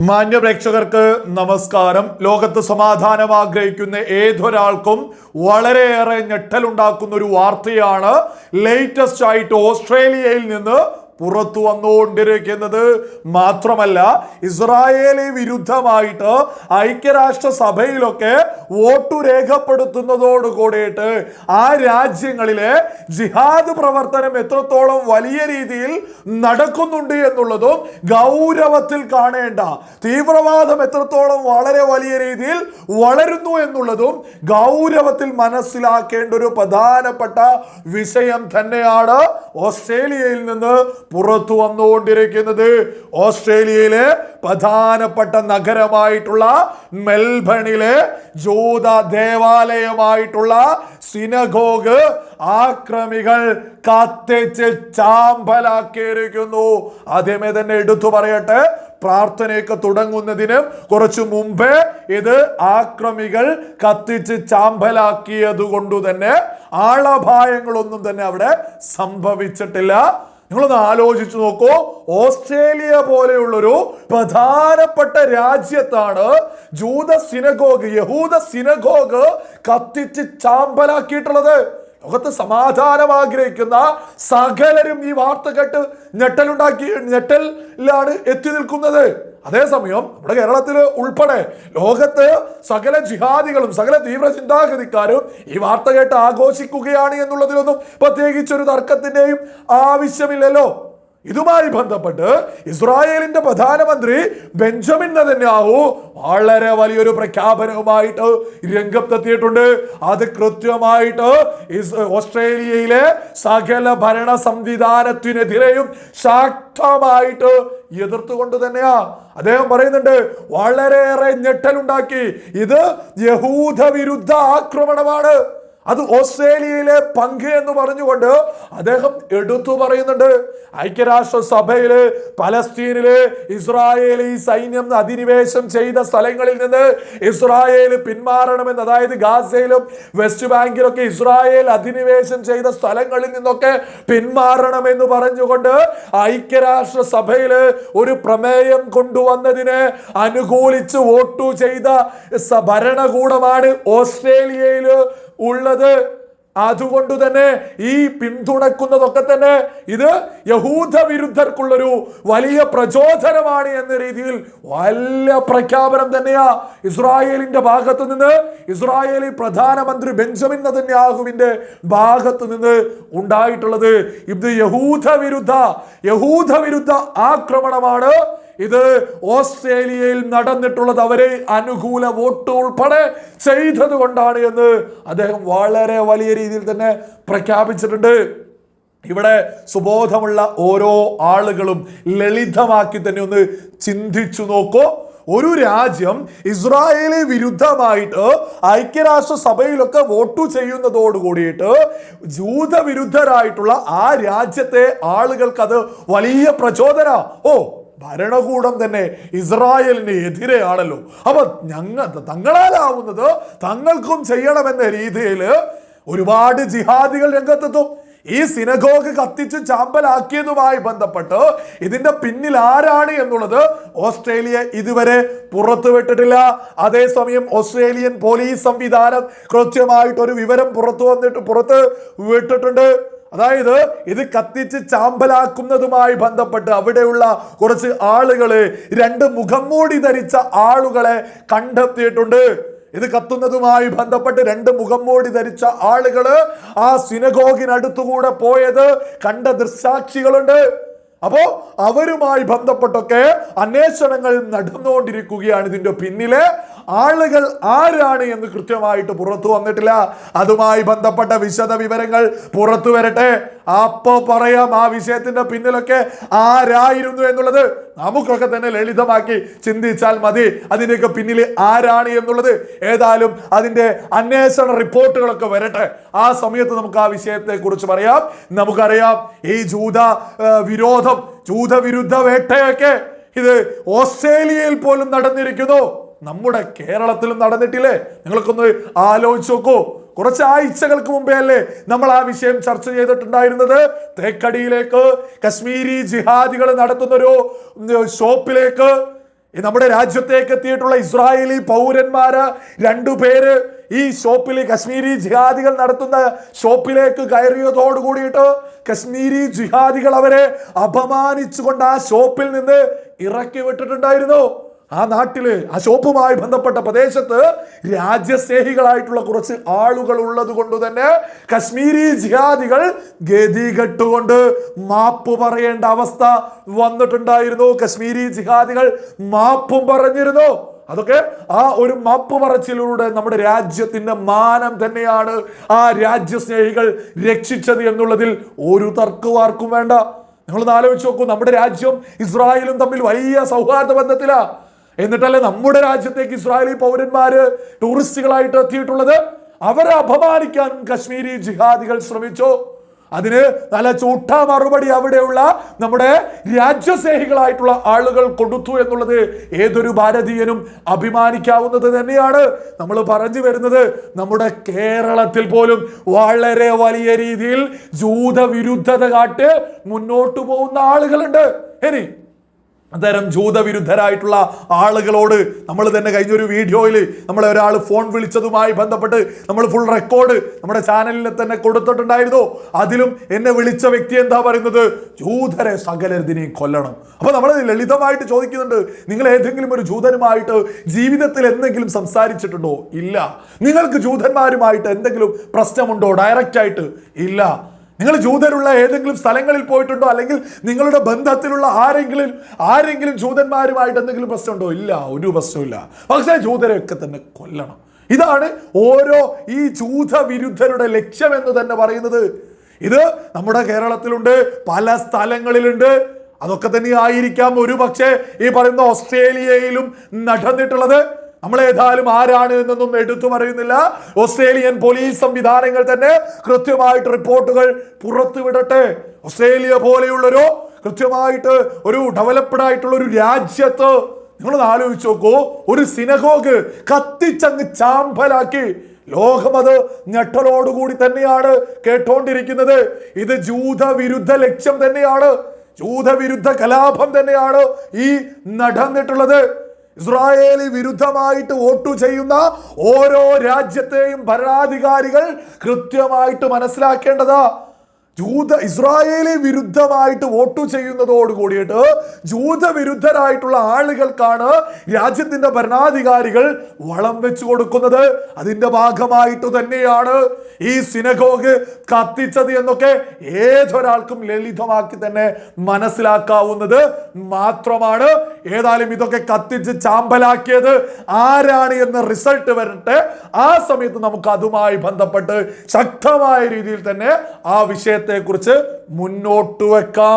മാന്യ പ്രേക്ഷകർക്ക് നമസ്കാരം. ലോകത്ത് സമാധാനം ആഗ്രഹിക്കുന്ന ഏതൊരാൾക്കും വളരെയേറെ ഞെട്ടലുണ്ടാക്കുന്ന ഒരു വാർത്തയാണ് ലേറ്റസ്റ്റ് ആയിട്ട് ഓസ്ട്രേലിയയിൽ നിന്ന് പുറത്തു വന്നുകൊണ്ടിരിക്കുന്നത് മാത്രമല്ല ഇസ്രായേലി വിരുദ്ധമായിട്ട് ഐക്യരാഷ്ട്ര സഭയിലൊക്കെ വോട്ടു രേഖപ്പെടുത്തുന്നതോട് കൂടിയിട്ട് ആ രാജ്യങ്ങളിലെ ജിഹാദ് പ്രവർത്തനം എത്രത്തോളം വലിയ രീതിയിൽ നടക്കുന്നുണ്ട് എന്നുള്ളതും ഗൗരവത്തിൽ കാണേണ്ട തീവ്രവാദം എത്രത്തോളം വളരെ വലിയ രീതിയിൽ വളരുന്നു എന്നുള്ളതും ഗൗരവത്തിൽ മനസ്സിലാക്കേണ്ട ഒരു പ്രധാനപ്പെട്ട വിഷയം തന്നെയാണ് ഓസ്ട്രേലിയയിൽ നിന്ന് പുറത്തു വന്നുകൊണ്ടിരിക്കുന്നത് ഓസ്ട്രേലിയയിലെ പ്രധാനപ്പെട്ട നഗരമായിട്ടുള്ള മെൽബണിലെ ജൂത ദേവാലയമായിട്ടുള്ള സിനഗോഗ് ആക്രമികൾ കത്തിച്ച് ചാമ്പലാക്കിയിരിക്കുന്നു. ആദ്യമേ തന്നെ എടുത്തു പറയട്ടെ പ്രാർത്ഥനയൊക്കെ തുടങ്ങുന്നതിന് കുറച്ചു മുമ്പേ ഇത് ആക്രമികൾ കത്തിച്ച് ചാമ്പലാക്കിയത് കൊണ്ടു തന്നെ ആളപായങ്ങളൊന്നും തന്നെ അവിടെ സംഭവിച്ചിട്ടില്ല. നിങ്ങളൊന്ന് ആലോചിച്ചു നോക്കൂ. ഓസ്ട്രേലിയ പോലെയുള്ളൊരു പ്രധാനപ്പെട്ട രാജ്യത്താണ് ജൂത സിനഗോഗ് യഹൂദ സിനഗോഗ് കത്തിച്ച് ചാമ്പലാക്കിയിട്ടുള്ളത്. ലോകത്ത് സമാധാനം ആഗ്രഹിക്കുന്ന സകലരും ഈ വാർത്ത കേട്ട് ഞെട്ടലുണ്ടാക്കി ഞെട്ടലിലാണ് എത്തി നിൽക്കുന്നത്. അതേസമയം നമ്മുടെ കേരളത്തിൽ ഉൾപ്പെടെ ലോകത്ത് സകല ജിഹാദികളും സകല തീവ്ര ചിന്താഗതിക്കാരും ഈ വാർത്ത കേട്ട് ആഘോഷിക്കുകയാണ് എന്നുള്ളതിലൊന്നും പ്രത്യേകിച്ച് ഒരു തർക്കത്തിന്റെയും ആവശ്യമില്ലല്ലോ. ഇതുമായി ബന്ധപ്പെട്ട് ഇസ്രായേലിന്റെ പ്രധാനമന്ത്രി ബെഞ്ചമിൻ നദന്യാഹു വളരെ വലിയൊരു പ്രഖ്യാപനവുമായിട്ട് രംഗത്തെത്തിയിട്ടുണ്ട്. അത് കൃത്യമായിട്ട് ഓസ്ട്രേലിയയിലെ സകല ഭരണ സംവിധാനത്തിനെതിരെയും ശക്തമായിട്ട് എതിർത്തുകൊണ്ട് തന്നെയാ. അദ്ദേഹം പറയുന്നുണ്ട് വളരെയേറെ ഞെട്ടലുണ്ടാക്കി. ഇത് യഹൂദ വിരുദ്ധ ആക്രമണമാണ്. അത് ഓസ്ട്രേലിയയിലെ പങ്ക് എന്ന് പറഞ്ഞുകൊണ്ട് അദ്ദേഹം എടുത്തു പറയുന്നുണ്ട്. ഐക്യരാഷ്ട്ര സഭയിൽ പലസ്തീനിൽ ഇസ്രായേലി സൈന്യം അധിനിവേശം ചെയ്ത സ്ഥലങ്ങളിൽ നിന്ന് ഇസ്രായേൽ പിന്മാറണമെന്ന് അതായത് ഗാസയിലും വെസ്റ്റ് ബാങ്കിലൊക്കെ ഇസ്രായേൽ അധിനിവേശം ചെയ്ത സ്ഥലങ്ങളിൽ നിന്നൊക്കെ പിന്മാറണമെന്ന് പറഞ്ഞുകൊണ്ട് ഐക്യരാഷ്ട്ര സഭയിൽ ഒരു പ്രമേയം കൊണ്ടുവന്നതിനെ അനുകൂലിച്ച് വോട്ടു ചെയ്ത ഭരണകൂടമാണ് ഓസ്ട്രേലിയയിൽ ഉള്ളത്. അതുകൊണ്ട് തന്നെ ഈ പിന്തുണക്കുന്നതൊക്കെ തന്നെ ഇത് യഹൂദ വിരുദ്ധർക്കുള്ളൊരു വലിയ പ്രചോദനമാണ് എന്ന രീതിയിൽ വലിയ പ്രഖ്യാപനം തന്നെയാ. ഇസ്രായേലിന്റെ ഭാഗത്ത് നിന്ന് ഇസ്രായേലി പ്രധാനമന്ത്രി ബെഞ്ചമിൻ നദന്യാഹുവിന്റെ ഭാഗത്ത് നിന്ന് ഉണ്ടായിട്ടുള്ളത് ഇത് യഹൂദ വിരുദ്ധ യഹൂദ വിരുദ്ധ ആക്രമണമാണ്. ഇത് ഓസ്ട്രേലിയയിൽ നടന്നിട്ടുള്ളത് അവരെ അനുകൂല വോട്ട് ഉൾപ്പെടെ ചെയ്തത് കൊണ്ടാണ് എന്ന് അദ്ദേഹം വളരെ വലിയ രീതിയിൽ തന്നെ പ്രഖ്യാപിച്ചിട്ടുണ്ട്. ഇവിടെ സുബോധമുള്ള ഓരോ ആളുകളും ലളിതമാക്കി തന്നെ ഒന്ന് ചിന്തിച്ചു നോക്കൂ. ഒരു രാജ്യം ഇസ്രായേലി വിരുദ്ധമായിട്ട് ഐക്യരാഷ്ട്ര സഭയിലൊക്കെ വോട്ടു ചെയ്യുന്നതോട് കൂടിയിട്ട് ജൂത വിരുദ്ധരായിട്ടുള്ള ആ രാജ്യത്തെ ആളുകൾക്ക് അത് വലിയ പ്രചോദന. ഓ ഭരണകൂടം തന്നെ ഇസ്രായേലിന് എതിരെയാണല്ലോ. അപ്പൊ ഞങ്ങൾ തങ്ങളാലാവുന്നത് തങ്ങൾക്കും ചെയ്യണമെന്ന രീതിയിൽ ഒരുപാട് ജിഹാദികൾ രംഗത്തെത്തും. ഈ സിനഗോഗ് കത്തിച്ച് ചാമ്പലാക്കിയതുമായി ബന്ധപ്പെട്ട് ഇതിന്റെ പിന്നിൽ ആരാണ് എന്നുള്ളത് ഓസ്ട്രേലിയ ഇതുവരെ പുറത്തുവിട്ടിട്ടില്ല അതേസമയം ഓസ്ട്രേലിയൻ പോലീസ് സംവിധാനം കൃത്യമായിട്ട് ഒരു വിവരം പുറത്തു വന്നിട്ട് പുറത്ത് വിട്ടിട്ടുണ്ട്. അതായത് ഇത് കത്തിച്ച് ചാമ്പലാക്കുന്നതുമായി ബന്ധപ്പെട്ട് അവിടെയുള്ള കുറച്ച് ആളുകളെ രണ്ട് മുഖം മൂടി ധരിച്ച ആളുകളെ കണ്ടെത്തിയിട്ടുണ്ട്. ഇത് കത്തുന്നതുമായി ബന്ധപ്പെട്ട് രണ്ട് മുഖം മൂടി ധരിച്ച ആളുകൾ ആ സിനഗോഗിനടുത്തുകൂടെ പോയത് കണ്ട ദൃസാക്ഷികളുണ്ട് അപ്പോ അവരുമായി ബന്ധപ്പെട്ടൊക്കെ അന്വേഷണങ്ങൾ നടന്നുകൊണ്ടിരിക്കുകയാണ് ഇതിന്റെ പിന്നിലെ. ആളുകൾ ആരാണ് എന്ന് കൃത്യമായിട്ട് പുറത്തു വന്നിട്ടില്ല. അതുമായി ബന്ധപ്പെട്ട വിശദ വിവരങ്ങൾ പുറത്തു വരട്ടെ. അപ്പോ പറയാം ആ വിഷയത്തിന്റെ പിന്നിലൊക്കെ ആരായിരുന്നു എന്നുള്ളത് നമുക്കൊക്കെ തന്നെ ലളിതമാക്കി ചിന്തിച്ചാൽ മതി. അതിന്റെയൊക്കെ പിന്നിൽ ആരാണ് എന്നുള്ളത് ഏതായാലും അതിന്റെ അന്വേഷണ റിപ്പോർട്ടുകളൊക്കെ വരട്ടെ. ആ സമയത്ത് നമുക്ക് ആ വിഷയത്തെക്കുറിച്ച് പറയാം. നമുക്കറിയാം ഈ ജൂത വിരോധം ജൂതവിരുദ്ധ വേട്ടയൊക്കെ ഇത് ഓസ്ട്രേലിയയിൽ പോലും നടന്നിരിക്കുന്നു. നമ്മുടെ കേരളത്തിലും നടന്നിട്ടില്ലേ? നിങ്ങൾക്കൊന്ന് ആലോചിച്ച് നോക്കൂ. കുറച്ച് ആഴ്ചകൾക്ക് മുമ്പേ അല്ലേ നമ്മൾ ആ വിഷയം ചർച്ച ചെയ്തിട്ടുണ്ടായിരുന്നത്? തേക്കടിയിലേക്ക് കശ്മീരി ജിഹാദികൾ നടത്തുന്ന ഒരു ഷോപ്പിലേക്ക്. നമ്മുടെ രാജ്യത്തേക്ക് എത്തിയിട്ടുള്ള ഇസ്രായേലി പൗരന്മാര് രണ്ടുപേര് ഈ ഷോപ്പിൽ കശ്മീരി ജിഹാദികൾ നടത്തുന്ന ഷോപ്പിലേക്ക് കയറിയതോട് കൂടിയിട്ട് കശ്മീരി ജിഹാദികൾ അവരെ അപമാനിച്ചുകൊണ്ട് ആ ഷോപ്പിൽ നിന്ന് ഇറക്കി വിട്ടിട്ടുണ്ടായിരുന്നു. ആ നാട്ടിൽ ആ ഷോപ്പുമായി ബന്ധപ്പെട്ട പ്രദേശത്ത് രാജ്യസ്നേഹികളായിട്ടുള്ള കുറച്ച് ആളുകൾ ഉള്ളത് കൊണ്ട് തന്നെ കശ്മീരി ജിഹാദികൾ ഗതികെട്ടുകൊണ്ട് മാപ്പ് പറയേണ്ട അവസ്ഥ വന്നിട്ടുണ്ടായിരുന്നു. കശ്മീരി ജിഹാദികൾ മാപ്പും പറഞ്ഞിരുന്നു. അതൊക്കെ ആ ഒരു മാപ്പ് പറച്ചിലൂടെ നമ്മുടെ രാജ്യത്തിന്റെ മാനം തന്നെയാണ് ആ രാജ്യസ്നേഹികൾ രക്ഷിച്ചത് എന്നുള്ളതിൽ ഒരു തർക്കവാർക്കും വേണ്ട. നിങ്ങളൊന്ന് ആലോചിച്ച് നോക്കൂ നമ്മുടെ രാജ്യം ഇസ്രായേലും തമ്മിൽ വലിയ സൗഹാർദ്ദ ബന്ധത്തിലാ. എന്നിട്ടല്ലേ നമ്മുടെ രാജ്യത്തേക്ക് ഇസ്രായേലി പൗരന്മാര് ടൂറിസ്റ്റുകളായിട്ട് എത്തിയിട്ടുള്ളത്? അവരെ അപമാനിക്കാനും കശ്മീരി ജിഹാദികൾ ശ്രമിച്ചു. അതിന് നല്ല ചൂട്ട മറുപടി അവിടെയുള്ള നമ്മുടെ രാജ്യസ്നേഹികളായിട്ടുള്ള ആളുകൾ കൊടുത്തു എന്നുള്ളത് ഏതൊരു ഭാരതീയനും അഭിമാനിക്കാവുന്നത് തന്നെയാണ്. നമ്മൾ പറഞ്ഞു വരുന്നത് നമ്മുടെ കേരളത്തിൽ പോലും വളരെ വലിയ രീതിയിൽ ജൂതവിരുദ്ധത കാട്ട് മുന്നോട്ട് പോകുന്ന ആളുകളുണ്ട്. ഇനി അത്തരം ജൂതവിരുദ്ധരായിട്ടുള്ള ആളുകളോട് നമ്മൾ തന്നെ കഴിഞ്ഞൊരു വീഡിയോയിൽ നമ്മളെ ഒരാൾ ഫോൺ വിളിച്ചതുമായി ബന്ധപ്പെട്ട് നമ്മൾ ഫുൾ റെക്കോർഡ് നമ്മുടെ ചാനലിൽ തന്നെ കൊടുത്തിട്ടുണ്ടായിരുന്നു. അതിലും എന്നെ വിളിച്ച വ്യക്തി എന്താ പറയുന്നത്? ജൂതരെ സകലതിനെയും കൊല്ലണം. അപ്പോൾ നമ്മൾ ലളിതമായിട്ട് ചോദിക്കുന്നുണ്ട് നിങ്ങൾ ഏതെങ്കിലും ഒരു ജൂതനുമായിട്ട് ജീവിതത്തിൽ എന്തെങ്കിലും സംസാരിച്ചിട്ടുണ്ടോ? ഇല്ല. നിങ്ങൾക്ക് ജൂതന്മാരുമായിട്ട് എന്തെങ്കിലും പ്രശ്നമുണ്ടോ? ഡയറക്റ്റായിട്ട് ഇല്ല. നിങ്ങൾ ജൂതരുള്ള ഏതെങ്കിലും സ്ഥലങ്ങളിൽ പോയിട്ടുണ്ടോ? അല്ലെങ്കിൽ നിങ്ങളുടെ ബന്ധത്തിലുള്ള ആരെങ്കിലും ആരെങ്കിലും ജൂതന്മാരുമായിട്ട് എന്തെങ്കിലും പ്രശ്നമുണ്ടോ? ഇല്ല ഒരു പ്രശ്നമില്ല പക്ഷേ ജൂതരെയൊക്കെ തന്നെ കൊല്ലണം. ഇതാണ് ഓരോ ഈ ജൂത വിരുദ്ധരുടെ ലക്ഷ്യം എന്ന് തന്നെ പറയുന്നത്. ഇത് നമ്മുടെ കേരളത്തിലുണ്ട് പല സ്ഥലങ്ങളിലുണ്ട്. അതൊക്കെ തന്നെ ആയിരിക്കാം ഒരു പക്ഷേ ഈ പറയുന്ന ഓസ്ട്രേലിയയിലും നടന്നിട്ടുള്ളത്. നമ്മൾ ഏതായാലും ആരാണ് എന്നൊന്നും എടുത്തു പറയുന്നില്ല. ഓസ്ട്രേലിയൻ പോലീസ് സംവിധാനങ്ങൾ തന്നെ കൃത്യമായിട്ട് റിപ്പോർട്ടുകൾ പുറത്തുവിടട്ടെ. ഓസ്ട്രേലിയ പോലെയുള്ളൊരു കൃത്യമായിട്ട് ഒരു ഡെവലപ്ഡ് ആയിട്ടുള്ള ഒരു രാജ്യത്ത് നിങ്ങളൊന്ന് ആലോചിച്ച് നോക്കൂ. ഒരു സിനഗോഗ് കത്തിച്ചങ്ങ് ചാമ്പലാക്കി. ലോകം അത് ഞെട്ടലോടുകൂടി തന്നെയാണ് കേട്ടോണ്ടിരിക്കുന്നത്. ഇത് ജൂത വിരുദ്ധ ലക്ഷ്യം തന്നെയാണ്. ജൂതവിരുദ്ധ കലാപം തന്നെയാണ് ഈ നടന്നിട്ടുള്ളത്. ഇസ്രായേലി വിരുദ്ധമായിട്ട് വോട്ടു ചെയ്യുന്ന ഓരോ രാജ്യത്തെയും ഭരണാധികാരികൾ കൃത്യമായിട്ട് മനസ്സിലാക്കേണ്ടതാ ജൂത ഇസ്രായേലി വിരുദ്ധമായിട്ട് വോട്ട് ചെയ്യുന്നതോട് കൂടിയിട്ട് ജൂത വിരുദ്ധരായിട്ടുള്ള ആളുകൾക്കാണ് രാജ്യത്തിന്റെ ഭരണാധികാരികൾ വളം വെച്ചു കൊടുക്കുന്നത്. അതിന്റെ ഭാഗമായിട്ട് തന്നെയാണ് ഈ സിനഗോഗ് കത്തിച്ചത് എന്നൊക്കെ ഏതൊരാൾക്കും ലളിതമാക്കി തന്നെ മനസ്സിലാക്കാവുന്നത് മാത്രമാണ്. ഏതായാലും ഇതൊക്കെ കത്തിച്ച് ചാമ്പലാക്കിയത് ആരാണ് എന്ന റിസൾട്ട് വരട്ടെ. ആ സമയത്ത് നമുക്ക് അതുമായി ബന്ധപ്പെട്ട് ശക്തമായ രീതിയിൽ തന്നെ ആ വിഷയത്തെക്കുറിച്ച് മുന്നോട്ട് വെക്കാം.